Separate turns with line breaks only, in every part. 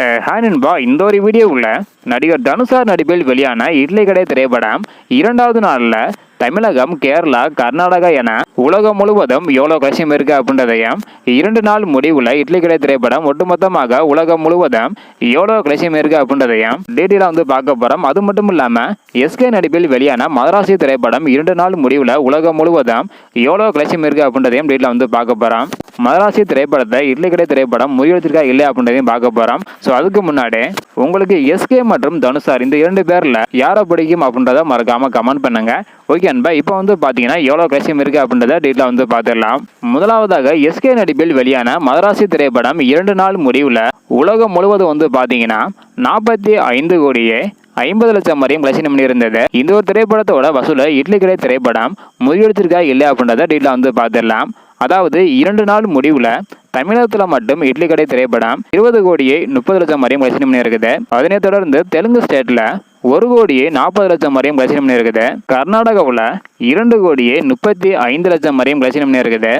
Hi நண்பா இந்த ஒரு வீடியோவில் நடிகர் தனுஷார் நடிப்பில் வெளியான இட்லி கடை திரைப்படம் இரண்டாவது நாளில் தமிழகம் கேரளா கர்நாடகா என உலகம் முழுவதும் எவ்வளோ கஷ்டம் இருக்குது அப்படின்றதையும் இரண்டு நாள் முடிவில் இட்லி கடை திரைப்படம் ஒட்டுமொத்தமாக உலகம் முழுவதும் எவ்வளோ கஷ்டம் இருக்குது அப்படின்றதையும் டீட்டெயிலாக வந்து பார்க்க போகிறோம் அது மட்டும் இல்லாமல் எஸ்கே நடிப்பில் வெளியான மதராசி திரைப்படம் இரண்டு நாள் முடிவில் உலகம் முழுவதும் எவ்வளோ கஷ்டம் இருக்குது அப்படின்றதையும் டீட்டெயிலாக வந்து பார்க்க போகிறோம் மதராசி திரைப்படத்தை இல்லைக்கடை திரைப்படம் முறியடிச்சிருக்கா இல்லை அப்படின்றதையும் பார்க்க போகிறோம் ஸோ அதுக்கு முன்னாடி உங்களுக்கு எஸ்கே மற்றும் தனுஷார் இந்த இரண்டு பேரில் யாரை பிடிக்கும் அப்படின்றத மறக்காமல் கமெண்ட் பண்ணுங்க. ஓகே அன்பா இப்போ வந்து பார்த்தீங்கன்னா எவ்வளோ கஷ்டம் இருக்குது அப்படின்றத டீட்டெயில் வந்து பார்த்துடலாம். முதலாவதாக எஸ்கே நடிப்பில் வெளியான மதராசி திரைப்படம் இரண்டு நாள் முடிவில் உலகம் முழுவதும் வந்து பார்த்தீங்கன்னா நாற்பத்தி ஐந்து கோடியே ஐம்பது லட்சம் வரையும் கலெக்ஷன் பண்ணியிருந்தது. இந்த ஒரு திரைப்படத்தோட வசூலை இட்லி கடை திரைப்படம் முறியடிச்சிருக்கா இல்லை அப்படின்றத டீட்டெயில் வந்து பார்த்துடலாம். அதாவது இரண்டு நாள் முடிவில் தமிழகத்தில் மட்டும் இட்லி கடை திரைப்படம் இருபது கோடியே முப்பது லட்சம் வரையும் கலெக்ஷன் இருக்குது. அதனை தொடர்ந்து தெலுங்கு ஸ்டேட்டில் ஒரு கோடியே நாற்பது லட்சம் வரையும் கலெக்ஷன் இருக்குது. கர்நாடகாவில் இரண்டு கோடியே முப்பத்தி ஐந்து லட்சம் வரையும் கலெக்ஷன் பண்ணி இருக்குது.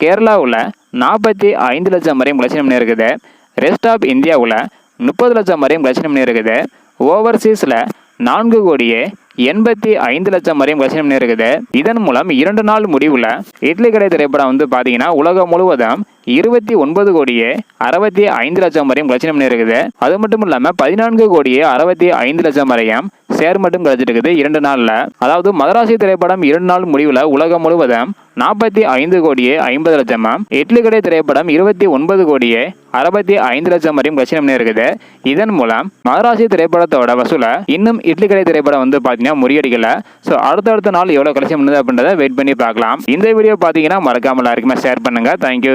கேரளாவில் நாற்பத்தி ஐந்து லட்சம் வரையும் கலெக்ஷன் இருக்குது. ரெஸ்ட் ஆஃப் இந்தியாவில் முப்பது லட்சம் வரையும் கலெக்ஷன் பண்ணி இருக்குது. ஓவர்சீஸில் நான்கு கோடியே எண்பத்தி ஐந்து லட்சம் வரையும் வசனம் இருக்குது இதன் மூலம் இரண்டு நாள் முடிவில் இட்லி கடை திரைப்படம் வந்து பார்த்தீங்கன்னா உலகம் முழுவதும் இருபத்தி ஒன்பது கோடியே அறுபத்தி ஐந்து லட்சம் வரையும் கலெக்ஷன் இருக்குது அது மட்டும் இல்லாமல் பதினான்கு கோடியே அறுபத்தி ஐந்து லட்சம் வரையும் ஷேர் மட்டும் கிடைச்சிருக்குது இரண்டு நாளில். அதாவது மதராசி திரைப்படம் இரண்டு நாள் முடிவில் உலகம் முழுவதும் நாற்பத்தி ஐந்து கோடியே ஐம்பது லட்சமும் இட்லி கடை திரைப்படம் இருபத்தி ஒன்பது கோடியே அறுபத்தி ஐந்து லட்சம் வரையும் கட்சி இருக்குது இதன் மூலம் மதராசி திரைப்படத்தோட வசூலை இன்னும் இட்லி கடை திரைப்படம் வந்து பார்த்தீங்கன்னா முறியடிக்கல. ஸோ அடுத்தடுத்த நாள் எவ்வளோ கலெக்ஷன் பண்ணுது அப்படின்றத வெயிட் பண்ணி பார்க்கலாம். இந்த வீடியோ பார்த்தீங்கன்னா மறக்காமல் எல்லாருக்குமே ஷேர் பண்ணுங்க. தேங்க்யூ